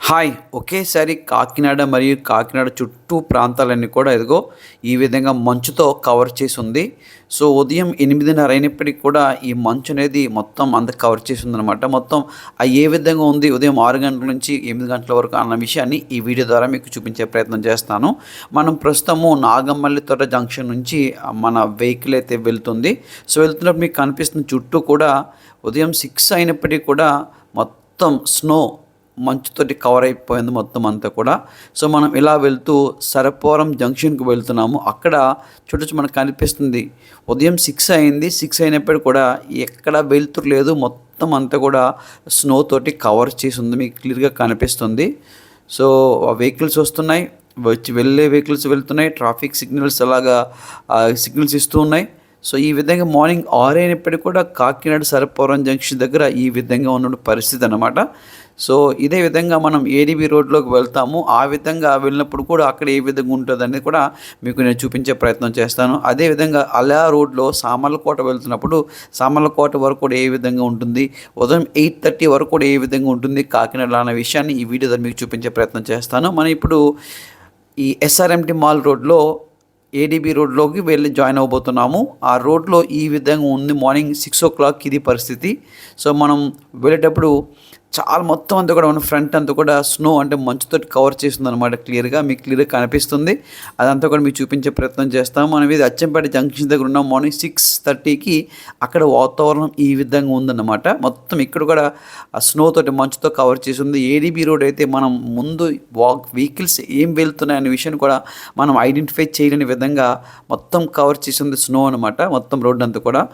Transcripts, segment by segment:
Hi. ఒకేసారి కాకినాడ మరియు కాకినాడ చుట్టూ ప్రాంతాలన్నీ కూడా ఇదిగో ఈ విధంగా మంచుతో కవర్ చేసి ఉంది. సో ఉదయం ఎనిమిదిన్నర అయినప్పటికీ కూడా ఈ మంచు అనేది మొత్తం అంత కవర్ చేసి ఉందన్నమాట. మొత్తం ఏ విధంగా ఉంది ఉదయం ఆరు గంటల నుంచి ఎనిమిది గంటల వరకు అన్న విషయాన్ని ఈ వీడియో ద్వారా మీకు చూపించే ప్రయత్నం చేస్తాను. మనం ప్రస్తుతము నాగమల్లి తోట జంక్షన్ నుంచి మన వెహికల్ అయితే వెళ్తుంది. సో వెళ్తున్నప్పుడు మీకు కనిపిస్తున్న చుట్టూ కూడా ఉదయం సిక్స్ అయినప్పటికీ కూడా మొత్తం స్నో మంచుతోటి కవర్ అయిపోయింది మొత్తం అంతా కూడా. సో మనం ఇలా వెళ్తూ సరపోరం జంక్షన్కి వెళ్తున్నాము. అక్కడ చూడొచ్చు మనకు కనిపిస్తుంది. ఉదయం సిక్స్ అయింది. సిక్స్ అయినప్పుడు కూడా ఎక్కడ వెళ్తురు లేదు. మొత్తం అంతా కూడా స్నో తోటి కవర్ చేసి ఉంది. మీకు క్లియర్గా కనిపిస్తుంది. సో ఆ వెహికల్స్ వస్తున్నాయి. వచ్చి వెళ్ళే వెహికల్స్ వెళ్తున్నాయి. ట్రాఫిక్ సిగ్నల్స్ అలాగా సిగ్నల్స్ ఇస్తూ ఉన్నాయి. సో ఈ విధంగా మార్నింగ్ ఆరు అయినప్పటికీ కూడా కాకినాడ సరపురం జంక్షన్ దగ్గర ఈ విధంగా ఉన్న పరిస్థితి అనమాట సో ఇదే విధంగా మనం ఏడీబీ రోడ్లోకి వెళ్తాము. ఆ విధంగా వెళ్ళినప్పుడు కూడా అక్కడ ఏ విధంగా ఉంటుంది అనేది కూడా మీకు నేను చూపించే ప్రయత్నం చేస్తాను. అదేవిధంగా అలా రోడ్లో సామర్లకోట వెళ్తున్నప్పుడు సామర్లకోట వరకు కూడా ఏ విధంగా ఉంటుంది? ఉదయం ఎయిట్ థర్టీ వరకు కూడా ఏ విధంగా ఉంటుంది? కాకినాడ అన్న విషయాన్ని ఈ వీడియో ద్వారా మీకు చూపించే ప్రయత్నం చేస్తాను. మనం ఇప్పుడు ఈ ఎస్ఆర్ఎంటి మాల్ రోడ్లో ఏడీబీ రోడ్లోకి వెళ్ళి జాయిన్ అవబోతున్నాము. ఆ రోడ్లో ఈ విధంగా ఉంది మార్నింగ్ సిక్స్ ఓ క్లాక్ ఇది పరిస్థితి. సో మనం వెళ్ళేటప్పుడు చాలా మొత్తం అంతా కూడా మన ఫ్రంట్ అంతా కూడా స్నో అంటే మంచుతో కవర్ చేస్తుంది అనమాట క్లియర్గా మీకు క్లియర్గా కనిపిస్తుంది. అదంతా కూడా మీకు చూపించే ప్రయత్నం చేస్తాం. మనం ఇది అచ్చంపేట జంక్షన్ దగ్గర ఉన్న. మార్నింగ్ సిక్స్ థర్టీకి అక్కడ వాతావరణం ఈ విధంగా ఉందన్నమాట. మొత్తం ఇక్కడ కూడా ఆ మంచుతో కవర్ చేసి ఉంది ఏడీబీ రోడ్ అయితే మనం ముందు వాక్ వెహికల్స్ ఏం వెళ్తున్నాయి అనే విషయాన్ని కూడా మనం ఐడెంటిఫై చేయలేని విధంగా మొత్తం కవర్ చేసింది స్నో అనమాట మొత్తం రోడ్ అంతా కూడా.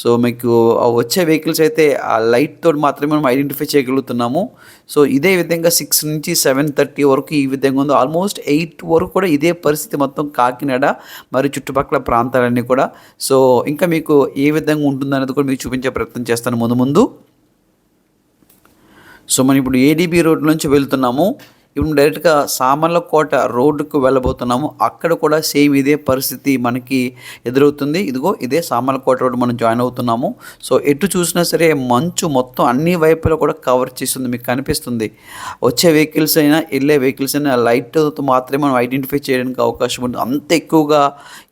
సో మీకు వచ్చే వెహికల్స్ అయితే ఆ లైట్ తోటి మాత్రమే మనం ఐడెంటిఫై చేయగలుగుతున్నాము. సో ఇదే విధంగా సిక్స్ నుంచి సెవెన్ థర్టీ వరకు ఈ విధంగా ఉంది. ఆల్మోస్ట్ ఎయిట్ వరకు కూడా ఇదే పరిస్థితి మొత్తం కాకినాడ మరియు చుట్టుపక్కల ప్రాంతాలన్నీ కూడా. సో ఇంకా మీకు ఏ విధంగా ఉంటుందనేది కూడా మీకు చూపించే ప్రయత్నం చేస్తాను ముందు ముందు. సో మనం ఇప్పుడు ఏడీబీ రోడ్ నుంచి వెళ్తున్నాము. ఇప్పుడు డైరెక్ట్గా సామర్లకోట రోడ్డుకు వెళ్ళబోతున్నాము. అక్కడ కూడా సేమ్ ఇదే పరిస్థితి మనకి ఎదురవుతుంది. ఇదిగో ఇదే సామర్లకోట రోడ్డు మనం జాయిన్ అవుతున్నాము. సో ఎటు చూసినా సరే మంచు మొత్తం అన్ని వైపులా కూడా కవర్ చేస్తుంది. మీకు కనిపిస్తుంది. వచ్చే వెహికల్స్ అయినా వెళ్ళే వెహికల్స్ అయినా లైట్తో మాత్రమే మనం ఐడెంటిఫై చేయడానికి అవకాశం ఉంటుంది. అంత ఎక్కువగా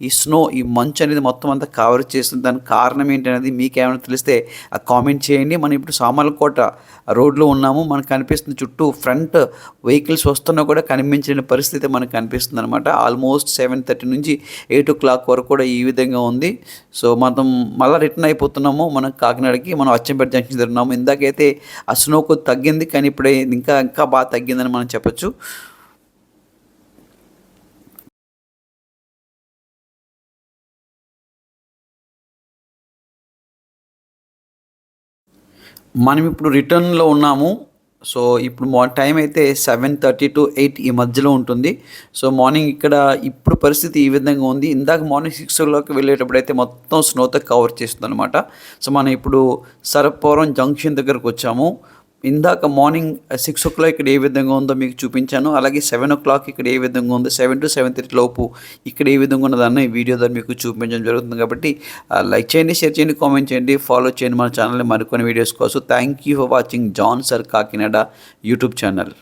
ఈ స్నో ఈ మంచు అనేది మొత్తం అంతా కవర్ చేస్తుంది. దానికి కారణం ఏంటనేది మీకేమైనా మీకు ఏమైనా తెలిస్తే కామెంట్ చేయండి. మనం ఇప్పుడు సామర్లకోట రోడ్లో ఉన్నాము. మనకు కనిపిస్తుంది చుట్టూ ఫ్రంట్ వెహికల్ వెహికల్స్ వస్తున్నా కూడా కనిపించిన పరిస్థితి మనకు కనిపిస్తుంది అనమాట ఆల్మోస్ట్ సెవెన్ థర్టీ నుంచి ఎయిట్ ఓ క్లాక్ వరకు కూడా ఈ విధంగా ఉంది. సో మనం మళ్ళీ రిటర్న్ అయిపోతున్నాము. మనం కాకినాడకి మనం అచ్చంపేట జంక్షన్ తిరుగున్నాము ఇందాకైతే ఆ స్నో కొద్ది తగ్గింది కానీ ఇప్పుడే ఇంకా ఇంకా బాగా తగ్గిందని మనం చెప్పచ్చు. మనం ఇప్పుడు రిటర్న్లో ఉన్నాము. సో ఇప్పుడు మా టైం అయితే సెవెన్ థర్టీ టు ఎయిట్ ఈ మధ్యలో ఉంటుంది. సో మార్నింగ్ ఇక్కడ ఇప్పుడు పరిస్థితి ఈ విధంగా ఉంది. ఇందాక మార్నింగ్ సిక్స్ ఓ క్లాక్ వెళ్ళేటప్పుడు అయితే మొత్తం స్నోతో కవర్ చేస్తుంది అనమాట సో మనం ఇప్పుడు సరపురం జంక్షన్ దగ్గరకు వచ్చాము. ఇందాక మార్నింగ్ సిక్స్ ఓ క్లాక్ ఇక్కడ ఏ విధంగా ఉందో మీకు చూపించాను. అలాగే సెవెన్ ఓ క్లాక్ ఇక్కడ ఏ విధంగా ఉందో సెవెన్ టు సెవెన్ థర్టీ లోపు ఇక్కడ ఏ విధంగా ఉన్నదాన్ని ఈ వీడియో ద్వారా మీకు చూపించడం జరుగుతుంది కాబట్టి లైక్ చేయండి షేర్ చేయండి కామెంట్ చేయండి ఫాలో చేయండి మన ఛానల్ని మరికొన్ని వీడియోస్ కోసం. Thank you for watching John sir Kakinada YouTube channel